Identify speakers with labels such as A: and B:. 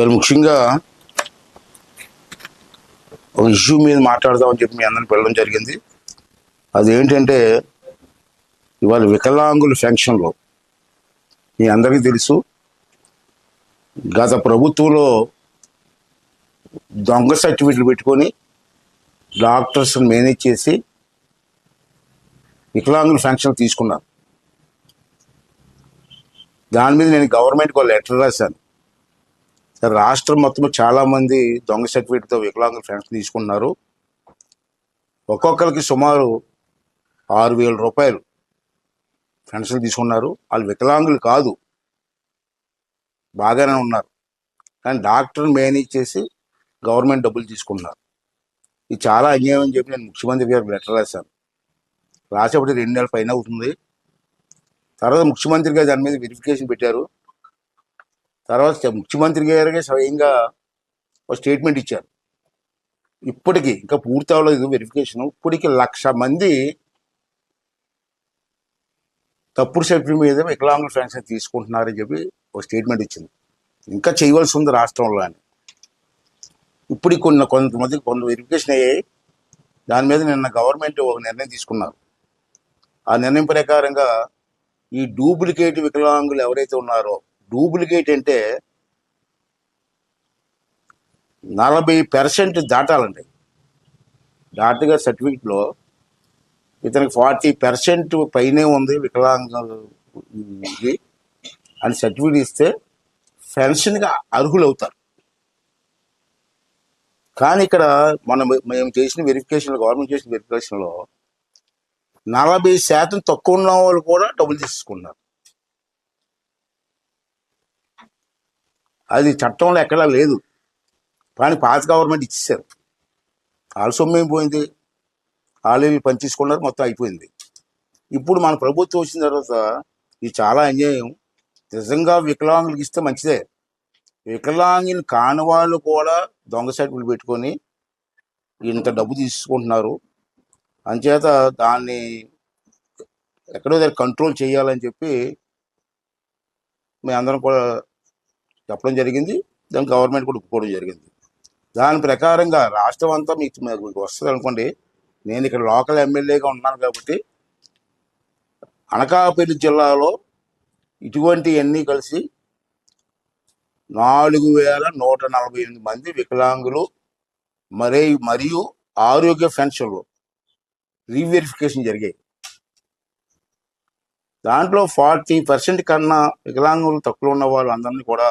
A: ఇవాళ ముఖ్యంగా ఒక ఇష్యూ మీద మాట్లాడదామని చెప్పి మీ అందరిని పిలవడం జరిగింది. అదేంటంటే ఇవాళ వికలాంగుల ఫెన్షన్లో మీ అందరికీ తెలుసు గత ప్రభుత్వంలో దొంగ సర్టిఫికెట్లు పెట్టుకొని డాక్టర్స్ మేనేజ్ చేసి వికలాంగుల ఫెన్షన్ తీసుకున్నారు. దాని మీద నేను గవర్నమెంట్కి ఒక లెటర్ రాశాను. రాష్ట్రం మొత్తం చాలా మంది దొంగ సర్టిఫికేట్తో వికలాంగుల పెన్షన్ తీసుకున్నారు ఒక్కొక్కరికి సుమారు ఆరు వేల రూపాయలు పెన్షన్ తీసుకున్నారు. వాళ్ళు వికలాంగులు కాదు. బాగానే ఉన్నారు. కానీ డాక్టర్ మేనేజ్ చేసి గవర్నమెంట్ డబ్బులు తీసుకున్నారు ఇది చాలా అన్యాయం అని చెప్పి నేను ముఖ్యమంత్రి గారికి లెటర్ రాశాను. రాసేపటి రెండు నెలల పైన అవుతుంది. తర్వాత ముఖ్యమంత్రి గారు దాని మీద వెరిఫికేషన్ పెట్టారు. తర్వాత ముఖ్యమంత్రి గారికి స్వయంగా ఒక స్టేట్మెంట్ ఇచ్చారు. ఇప్పటికి ఇంకా పూర్తి అవ్వలేదు వెరిఫికేషన్ ఇప్పటికి లక్ష మంది తప్పుడు సర్టిఫికేట్ మీద వికలాంగుల పెన్షన్ తీసుకుంటున్నారని చెప్పి ఒక స్టేట్మెంట్ ఇచ్చింది. ఇంకా చేయవలసి ఉంది రాష్ట్రంలో అని. ఇప్పుడు కొన్ని కొంతమంది కొంత వెరిఫికేషన్ అయ్యాయి. దాని మీద నిన్న గవర్నమెంట్ ఒక నిర్ణయం తీసుకున్నారు. ఆ నిర్ణయం ప్రకారంగా ఈ డూప్లికేట్ వికలాంగులు ఎవరైతే ఉన్నారో డూప్లికేట్ అంటే నలభై పర్సెంట్ దాటాలండి. దాటగా సర్టిఫికెట్లో ఇతనికి ఫార్టీ పర్సెంట్ పైనే ఉంది వికలాంగులు ఇది. అని సర్టిఫికెట్ ఇస్తే పెన్షన్గా అర్హులవుతారు. కానీ ఇక్కడ మనం మేము చేసిన వెరిఫికేషన్ గవర్నమెంట్ చేసిన వెరిఫికేషన్లో నలభై శాతం తక్కువ ఉన్న వాళ్ళు కూడా డబ్బులు తీసుకున్నారు. అది చట్టంలో ఎక్కడా లేదు. కానీ పాత గవర్నమెంట్ ఇచ్చేసారు వాళ్ళ సొమ్ము ఏం పోయింది? వాళ్ళు పనిచేసుకున్నారు మొత్తం అయిపోయింది. ఇప్పుడు మన ప్రభుత్వం వచ్చిన తర్వాత ఇది చాలా అన్యాయం. నిజంగా వికలాంగులకు ఇస్తే మంచిదే. వికలాంగులు కాని వాళ్ళు కూడా దొంగ సర్టిఫికెట్ పెట్టుకొని ఇంత డబ్బు తీసుకుంటున్నారు. అంచేత దాన్ని ఎక్కడో దగ్గర కంట్రోల్ చేయాలని చెప్పి మేము అందరం కూడా చెప్పడం జరిగింది. దాని గవర్నమెంట్ కూడా ఒప్పుకోవడం జరిగింది. దాని ప్రకారంగా రాష్ట్రం అంతా మీకు మీకు వస్తుంది అనుకోండి. నేను ఇక్కడ లోకల్ ఎమ్మెల్యేగా ఉన్నాను కాబట్టి అనకాపల్లి జిల్లాలో ఇటువంటివన్నీ కలిసి నాలుగు వేల నూట నలభై ఎనిమిది మంది వికలాంగులు మరే మరియు ఆరోగ్య పెన్షన్లు రీవెరిఫికేషన్ జరిగాయి. దాంట్లో ఫార్టీ పర్సెంట్ కన్నా వికలాంగులు తక్కువ ఉన్న వాళ్ళు అందరినీ కూడా